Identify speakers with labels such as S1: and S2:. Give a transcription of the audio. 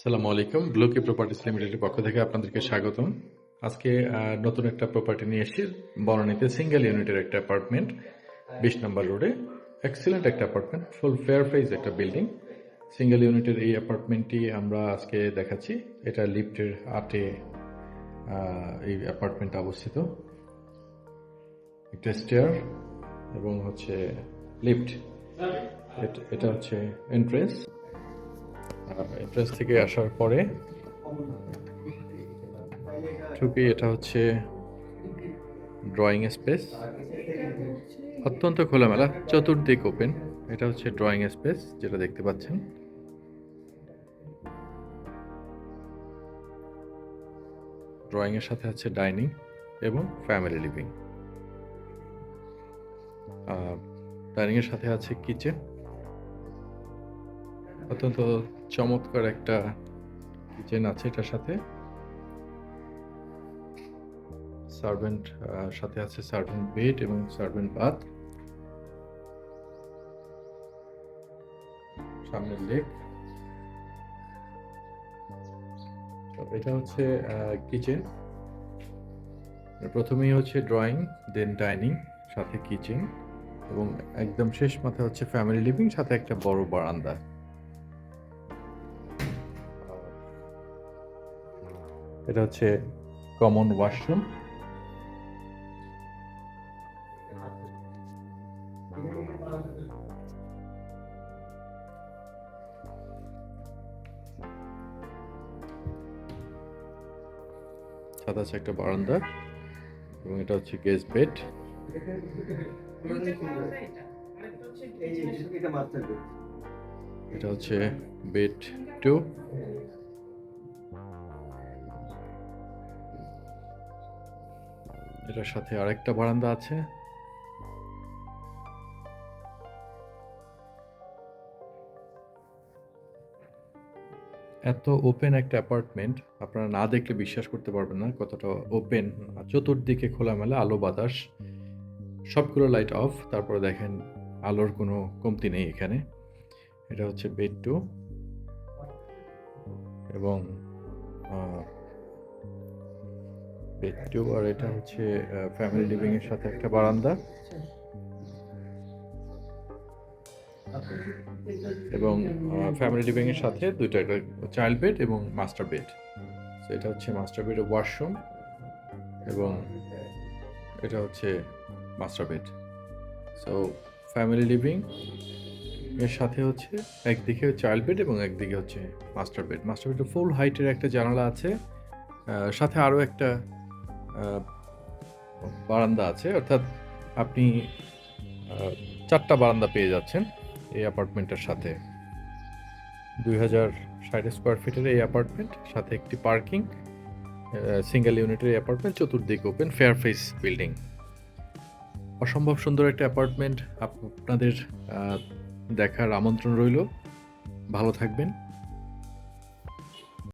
S1: আসসালামু আলাইকুম। ব্লুকি প্রপার্টিস লিমিটেডের পক্ষ থেকে আপনাদেরকে স্বাগতম। আজকে নতুন একটা প্রপার্টি নিয়ে এসেছি। বনানীতে সিঙ্গেল ইউনিটের একটা অ্যাপার্টমেন্ট বিশ নম্বর রোডে এক্সিলেন্ট একটা অ্যাপার্টমেন্ট ফুল ফেয়ার ফেজ একটা বিল্ডিং সিঙ্গেল ইউনিটের এই অ্যাপার্টমেন্টটি আমরা আজকে দেখাচ্ছি। এটা লিফটের আটে এই অ্যাপার্টমেন্ট অবস্থিত। একটা স্টেয়ার এবং হচ্ছে লিফট এটা হচ্ছে এন্ট্রেন্স এন্ট্রেন্স থেকে আসার পরে ঢুকে এটা হচ্ছে ড্রয়িং স্পেস অত্যন্ত খোলামেলা, চতুর্দিক ওপেন এটা হচ্ছে ড্রয়িং স্পেস যেটা দেখতে পাচ্ছেন। ড্রয়িং এর সাথে আছে ডাইনিং এবং ফ্যামিলি লিভিং ডাইনিং এর সাথে আছে কিচেন অত্যন্ত চমৎকার একটা কিচেন আছে এটার সাথে। সার্ভেন্ট সাথে আছে সার্ভেন্ট বেড এবং সার্ভেন্ট বাথ। সামনের লেক। এটা হচ্ছে কিচেন। প্রথমেই হচ্ছে ড্রয়িং, দেন ডাইনিং, সাথে কিচেন এবং একদম শেষ মাথায় হচ্ছে ফ্যামিলি লিভিং, সাথে একটা বড় বারান্দা। এটা হচ্ছে কমন ওয়াশরুম সাথে আছে একটা বারান্দা, এবং এটা হচ্ছে
S2: মাস্টার বেড
S1: এটা হচ্ছে বেড টু এটার সাথে আরেকটা বারান্দা আছে। এত ওপেন একটা অ্যাপার্টমেন্ট আপনারা না দেখলে বিশ্বাস করতে পারবেন না কতটা ওপেন চতুর্দিকে খোলামেলা, আলো, বাতাস, সবগুলো লাইট অফ তারপরে দেখেন আলোর কোনো কমতি নেই এখানে। এটা হচ্ছে বেড টু এবং বেড আর এটা হচ্ছে ফ্যামিলি লিভিং এর সাথে একটা বারান্দা। এবং ফ্যামিলি লিভিং এর সাথে দুইটা চাইল্ড বেড এবং মাস্টার বেড তো এটা হচ্ছে মাস্টার বেড ওয়াশরুম এবং এটা হচ্ছে master bed so family living এর সাথে হচ্ছে একদিকে চাইল্ড বেড এবং একদিকে হচ্ছে মাস্টার বেড মাস্টার বেডে ফুল হাইটের একটা জানালা আছে। সাথে আরও একটা বারান্দা আছে, অর্থাৎ আপনি চারটা বারান্দা পেয়ে যাচ্ছেন এই অ্যাপার্টমেন্টের সাথে। দুই হাজার ষাট স্কোয়ার ফিটের এই অ্যাপার্টমেন্ট, সাথে একটি পার্কিং সিঙ্গেল ইউনিটের অ্যাপার্টমেন্ট, চতুর্দিক ওপেন, ফেয়ার ফেস বিল্ডিং। অসম্ভব সুন্দর একটা অ্যাপার্টমেন্ট, আপনাদের দেখার আমন্ত্রণ রইল। ভালো থাকবেন।